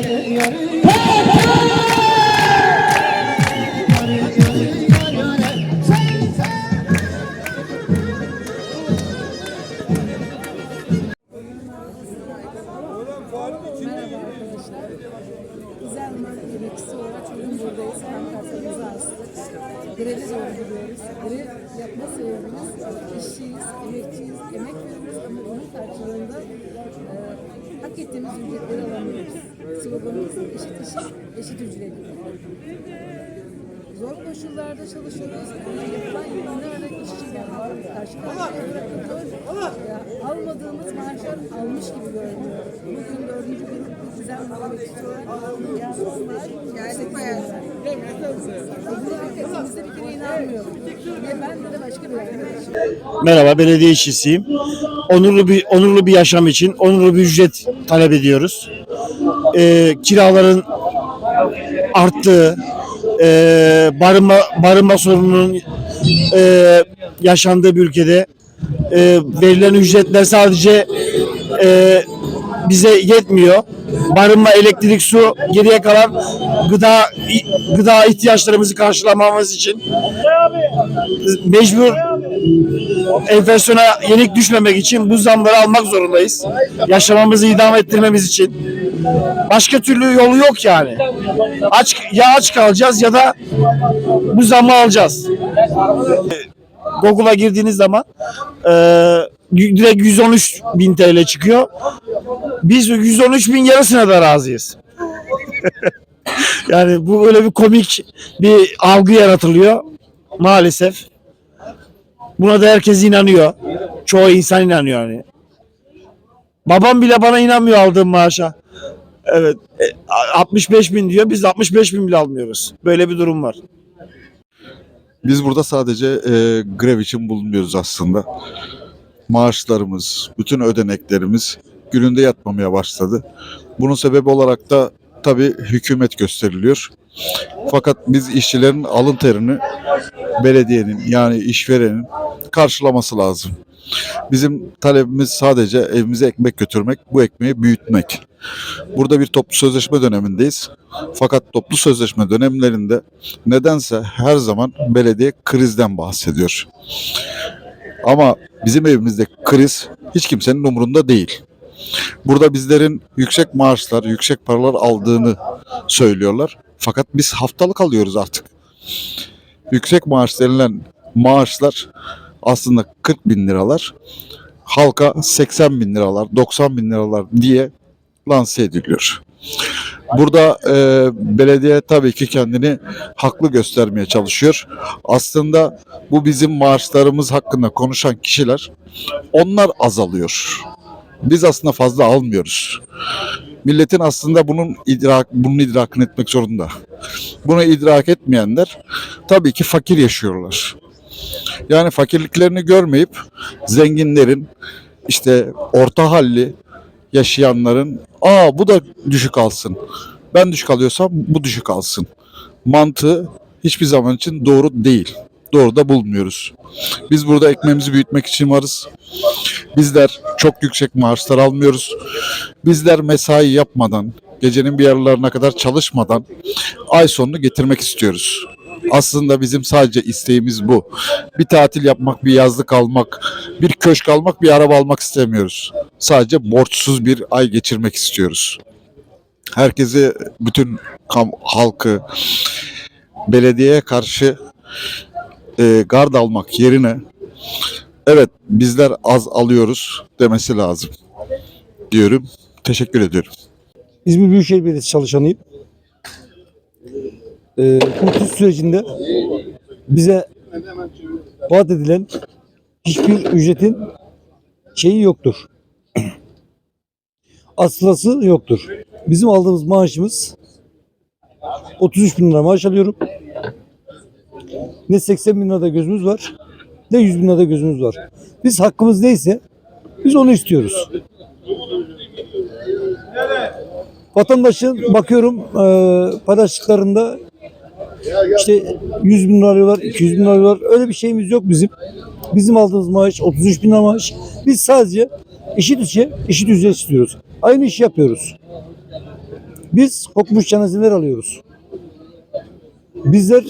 Güzel Mart emekçisi olarak bugün buradayız. Pankartlarımızı astık. Grevi zorluyoruz. Grev yapma sebebimiz işçiyiz, emekçiyiz, emek veriyoruz ama bunun karşılığında e, hak ettiğimiz ücretleri alamıyoruz. Sloganımız eşit iş, eşit ücret. Zor koşullarda çalışıyoruz. Yapılan yıllarla işçiler karşı karşıya bırakılıyor. Almadığımız maaşlar almış gibi görünüyor. Bugün dördüncü düzen emekçisi olarak yalnızlar. Gerçek hak ettiğimizde bir kere inanmıyorum. Ne ben de başka bir arkadaşım. Merhaba, belediye işçisiyim. Onurlu bir onurlu bir yaşam için onurlu bir ücret talep ediyoruz. Ee, kiraların arttığı, e, barınma barınma sorununun e, yaşandığı bir ülkede e, verilen ücretler sadece e, bize yetmiyor. Barınma, elektrik, su, geriye kalan gıda gıda ihtiyaçlarımızı karşılamamız için mecbur enflasyona yenik düşmemek için bu zamları almak zorundayız. Yaşamamızı idame ettirmemiz için. Başka türlü yolu yok yani. Aç ya aç kalacağız ya da bu zamı alacağız. Google'a girdiğiniz zaman e, direkt 113 bin TL çıkıyor. Biz 113 bin yarısına da razıyız. yani bu böyle bir komik bir algı yaratılıyor maalesef. Buna da herkes inanıyor. Çoğu insan inanıyor yani. Babam bile bana inanmıyor aldığım maaşa. Evet. e, 65 bin diyor. Biz de 65 bin bile almıyoruz. Böyle bir durum var. Biz burada sadece e, grev için bulunmuyoruz aslında. Maaşlarımız, bütün ödeneklerimiz gününde yatmamaya başladı. Bunun sebebi olarak da tabii hükümet gösteriliyor. Fakat biz işçilerin alın terini belediyenin yani işverenin karşılaması lazım. Bizim talebimiz sadece evimize ekmek götürmek, bu ekmeği büyütmek. Burada bir toplu sözleşme dönemindeyiz. Fakat toplu sözleşme dönemlerinde nedense her zaman belediye krizden bahsediyor. Ama bizim evimizde kriz hiç kimsenin umurunda değil. Burada bizlerin yüksek maaşlar, yüksek paralar aldığını söylüyorlar. Fakat biz haftalık alıyoruz artık. Yüksek maaş denilen maaşlar aslında 40 bin liralar. Halka 80 bin liralar, 90 bin liralar diye lanse ediliyor. Burada e, belediye tabii ki kendini haklı göstermeye çalışıyor. Aslında bu bizim maaşlarımız hakkında konuşan kişiler onlar azalıyor. Biz aslında fazla almıyoruz. Milletin aslında bunun idrak bunun idrakını etmek zorunda. Bunu idrak etmeyenler tabii ki fakir yaşıyorlar. Yani fakirliklerini görmeyip zenginlerin işte orta halli yaşayanların aa bu da düşük alsın. Ben düşük alıyorsam bu düşük alsın. Mantığı hiçbir zaman için doğru değil. Doğru da bulmuyoruz. Biz burada ekmeğimizi büyütmek için varız. Bizler çok yüksek maaşlar almıyoruz. Bizler mesai yapmadan, gecenin bir yarılarına kadar çalışmadan ay sonunu getirmek istiyoruz. Aslında bizim sadece isteğimiz bu. Bir tatil yapmak, bir yazlık almak, bir köşk almak, bir araba almak istemiyoruz. Sadece borçsuz bir ay geçirmek istiyoruz. Herkesi, bütün kam- halkı belediyeye karşı e, gard almak yerine evet bizler az alıyoruz demesi lazım diyorum. Teşekkür ediyorum. İzmir Büyükşehir Belediyesi çalışanıyım. Ee, kurtuluş sürecinde bize vaat edilen hiçbir ücretin şeyi yoktur. Aslası yoktur. Bizim aldığımız maaşımız 33 bin lira maaş alıyorum. Ne 80 bin lirada gözümüz var ne 100 bin lirada gözümüz var. Biz hakkımız neyse biz onu istiyoruz. Vatandaşın bakıyorum e, paylaştıklarında işte 100 bin lira alıyorlar, 200 bin lira alıyorlar. Öyle bir şeyimiz yok bizim. Bizim aldığımız maaş 33 bin lira maaş. Biz sadece eşit işe eşit ücret istiyoruz. Aynı işi yapıyoruz. Biz kokmuş cenazeler alıyoruz. Bizler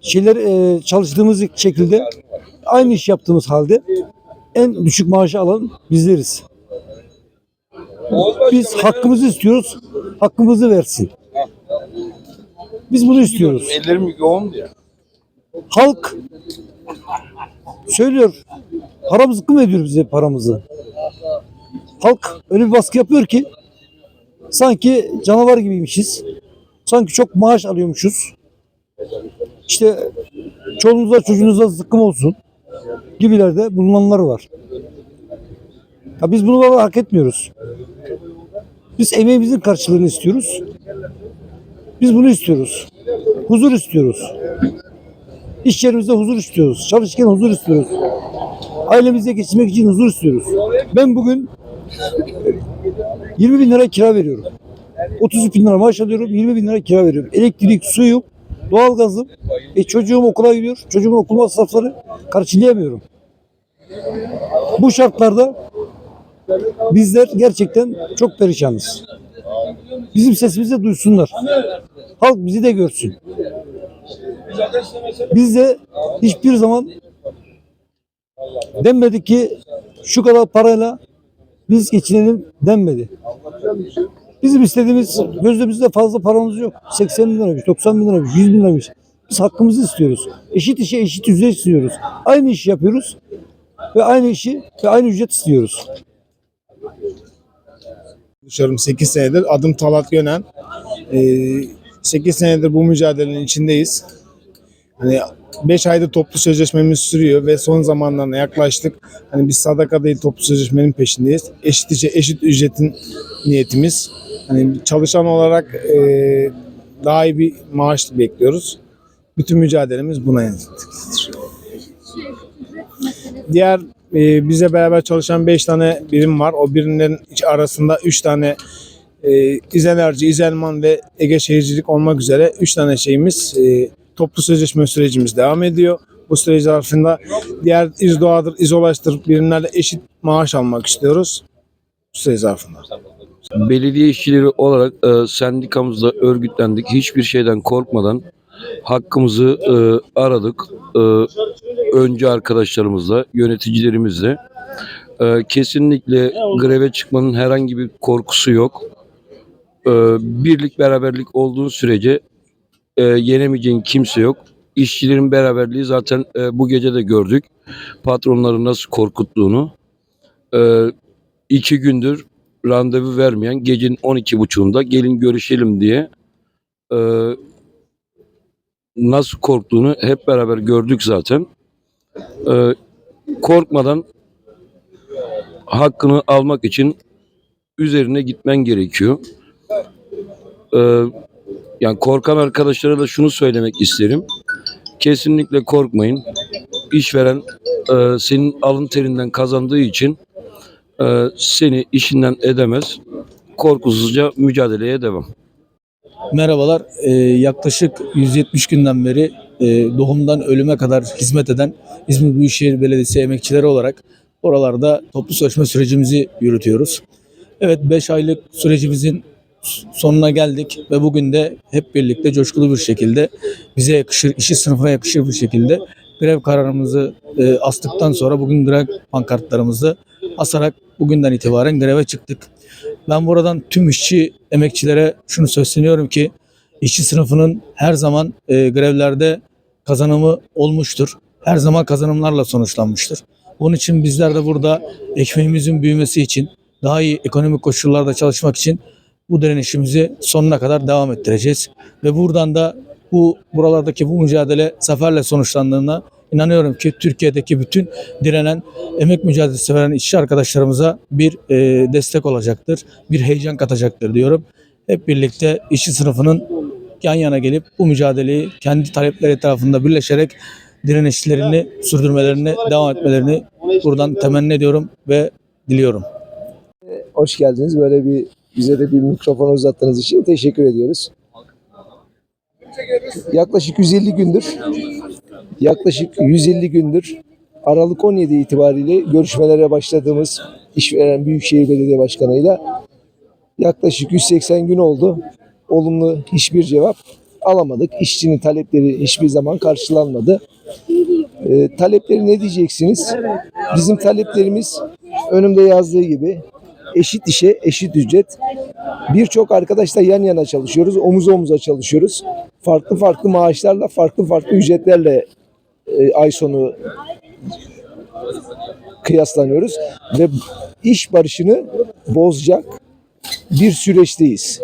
şeyler e, çalıştığımız şekilde aynı iş yaptığımız halde en düşük maaşı alan bizleriz. Biz hakkımızı istiyoruz. Hakkımızı versin. Biz bunu istiyoruz. Ellerim yoğun ya. Halk söylüyor. Paramızı kım ediyor bize paramızı. Halk öyle bir baskı yapıyor ki sanki canavar gibiymişiz. Sanki çok maaş alıyormuşuz. İşte çoluğunuza çocuğunuza zıkkım olsun gibilerde bulunanlar var. Ya biz bunu hak etmiyoruz. Biz emeğimizin karşılığını istiyoruz. Biz bunu istiyoruz. Huzur istiyoruz. İş yerimizde huzur istiyoruz. Çalışırken huzur istiyoruz. Ailemizle geçirmek için huzur istiyoruz. Ben bugün 20 bin lira kira veriyorum. 30 bin lira maaş alıyorum. 20 bin lira kira veriyorum. Elektrik, suyum, doğalgazım. E çocuğum okula gidiyor. Çocuğumun okul masrafları karşılayamıyorum. Bu şartlarda bizler gerçekten çok perişanız. Bizim sesimizi duysunlar. Halk bizi de görsün. Biz de hiçbir zaman denmedi ki şu kadar parayla biz geçinelim denmedi. Bizim istediğimiz gözümüzde fazla paramız yok. 80 bin liraymış, 90 bin liraymış, 100 bin liraymış. Biz hakkımızı istiyoruz. Eşit işe eşit ücret istiyoruz. Aynı işi yapıyoruz ve aynı işi ve aynı ücret istiyoruz. Çalışıyorum 8 senedir. Adım Talat Gönen. Ee, 8 senedir bu mücadelenin içindeyiz. Hani 5 ayda toplu sözleşmemiz sürüyor ve son zamanlarına yaklaştık. Hani biz sadaka değil toplu sözleşmenin peşindeyiz. Eşit eşit ücretin niyetimiz. Hani çalışan olarak e, daha iyi bir maaş bekliyoruz. Bütün mücadelemiz buna yönelik. Diğer e, bize beraber çalışan 5 tane birim var. O birimlerin arasında 3 tane e, İzenerci, İzelman ve Ege Şehircilik olmak üzere 3 tane şeyimiz e, toplu sözleşme sürecimiz devam ediyor. Bu süreç zarfında diğer İzdoğa'dır, İzolaş'tır birimlerle eşit maaş almak istiyoruz. Bu süreç zarfında. Belediye işçileri olarak e, sendikamızda örgütlendik. Hiçbir şeyden korkmadan hakkımızı e, aradık. E, önce arkadaşlarımızla, yöneticilerimizle. E, kesinlikle greve çıkmanın herhangi bir korkusu yok. E, birlik beraberlik olduğu sürece e, yenemeyeceğin kimse yok. İşçilerin beraberliği zaten e, bu gece de gördük. Patronları nasıl korkuttuğunu. E, iki gündür randevu vermeyen gecenin 12.30'unda gelin görüşelim diye e, nasıl korktuğunu hep beraber gördük zaten. E, korkmadan hakkını almak için üzerine gitmen gerekiyor. E, yani korkan arkadaşlara da şunu söylemek isterim. Kesinlikle korkmayın. İşveren e, senin alın terinden kazandığı için e, seni işinden edemez. Korkusuzca mücadeleye devam. Merhabalar. Ee, yaklaşık 170 günden beri e, doğumdan ölüme kadar hizmet eden İzmir Büyükşehir Belediyesi emekçileri olarak oralarda toplu sözleşme sürecimizi yürütüyoruz. Evet 5 aylık sürecimizin sonuna geldik ve bugün de hep birlikte coşkulu bir şekilde bize yakışır, işi sınıfına yakışır bir şekilde grev kararımızı e, astıktan sonra bugün grev pankartlarımızı asarak bugünden itibaren greve çıktık. Ben buradan tüm işçi emekçilere şunu sesleniyorum ki işçi sınıfının her zaman e, grevlerde kazanımı olmuştur. Her zaman kazanımlarla sonuçlanmıştır. Bunun için bizler de burada ekmeğimizin büyümesi için, daha iyi ekonomik koşullarda çalışmak için bu direnişimizi sonuna kadar devam ettireceğiz. Ve buradan da bu buralardaki bu mücadele zaferle sonuçlandığına inanıyorum ki Türkiye'deki bütün direnen emek mücadelesi veren işçi arkadaşlarımıza bir e, destek olacaktır, bir heyecan katacaktır diyorum. Hep birlikte işçi sınıfının yan yana gelip bu mücadeleyi kendi talepleri etrafında birleşerek direnişlerini sürdürmelerini, devam etmelerini buradan temenni ediyorum ve diliyorum. Hoş geldiniz. Böyle bir bize de bir mikrofon uzattığınız için teşekkür ediyoruz. Yaklaşık 150 gündür yaklaşık 150 gündür Aralık 17 itibariyle görüşmelere başladığımız işveren Büyükşehir Belediye Başkanı'yla yaklaşık 180 gün oldu. Olumlu hiçbir cevap alamadık. İşçinin talepleri hiçbir zaman karşılanmadı. Ee, talepleri ne diyeceksiniz? Bizim taleplerimiz önümde yazdığı gibi eşit işe eşit ücret. Birçok arkadaşla yan yana çalışıyoruz. Omuz omuza çalışıyoruz. Farklı farklı maaşlarla, farklı farklı ücretlerle e, ay sonu kıyaslanıyoruz ve iş barışını bozacak bir süreçteyiz.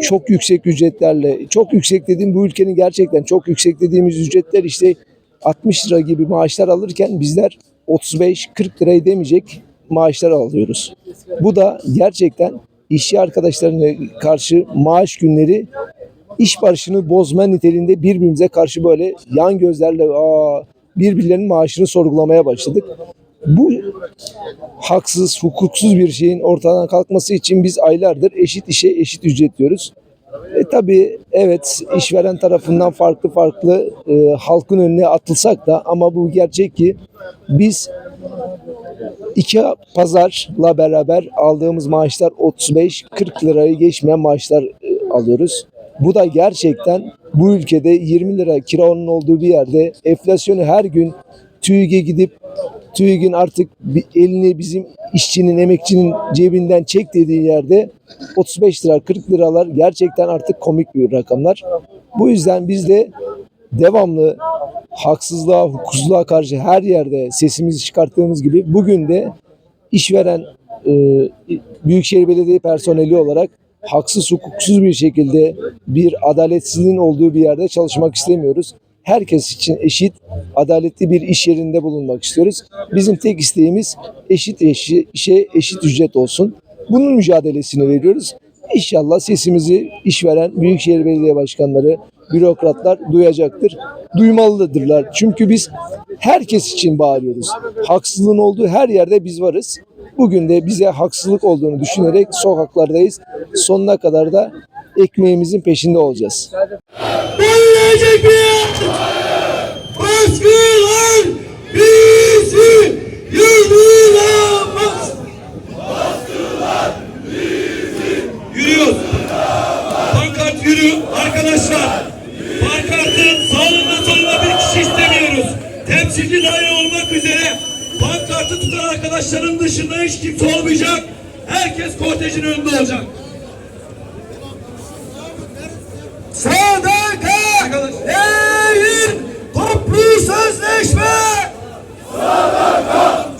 Çok yüksek ücretlerle, çok yüksek dediğim bu ülkenin gerçekten çok yüksek dediğimiz ücretler işte 60 lira gibi maaşlar alırken bizler 35-40 lirayı demeyecek maaşlar alıyoruz. Bu da gerçekten işçi arkadaşlarına karşı maaş günleri iş barışını bozma niteliğinde birbirimize karşı böyle yan gözlerle aa, birbirlerinin maaşını sorgulamaya başladık. Bu haksız, hukuksuz bir şeyin ortadan kalkması için biz aylardır eşit işe eşit ücret diyoruz. Tabii evet işveren tarafından farklı farklı e, halkın önüne atılsak da ama bu gerçek ki biz iki pazarla beraber aldığımız maaşlar 35-40 lirayı geçmeyen maaşlar e, alıyoruz. Bu da gerçekten bu ülkede 20 lira kiranın olduğu bir yerde enflasyonu her gün TÜİK'e gidip TÜİK'in artık bir elini bizim işçinin, emekçinin cebinden çek dediği yerde 35 lira, 40 liralar gerçekten artık komik bir rakamlar. Bu yüzden biz de devamlı haksızlığa, hukuksuzluğa karşı her yerde sesimizi çıkarttığımız gibi bugün de işveren e, Büyükşehir Belediye personeli olarak haksız, hukuksuz bir şekilde bir adaletsizliğin olduğu bir yerde çalışmak istemiyoruz. Herkes için eşit, adaletli bir iş yerinde bulunmak istiyoruz. Bizim tek isteğimiz eşit eşi, işe eşit ücret olsun. Bunun mücadelesini veriyoruz. İnşallah sesimizi işveren Büyükşehir Belediye Başkanları, bürokratlar duyacaktır. Duymalıdırlar. Çünkü biz herkes için bağırıyoruz. Haksızlığın olduğu her yerde biz varız. Bugün de bize haksızlık olduğunu düşünerek sokaklardayız. Sonuna kadar da ekmeğimizin peşinde olacağız. Dönülecek bir baskılar bizi yıldıramaz. Yürüyoruz. Pankart yürü arkadaşlar. Pankartın sağında solunda bir kişi istemiyoruz. Temsilci daire olmak üzere pankartı tutan arkadaşların dışında hiç kimse olmayacak. Herkes kortejin önünde olacak. Sadakat değil, toplu sözleşme. Sadakat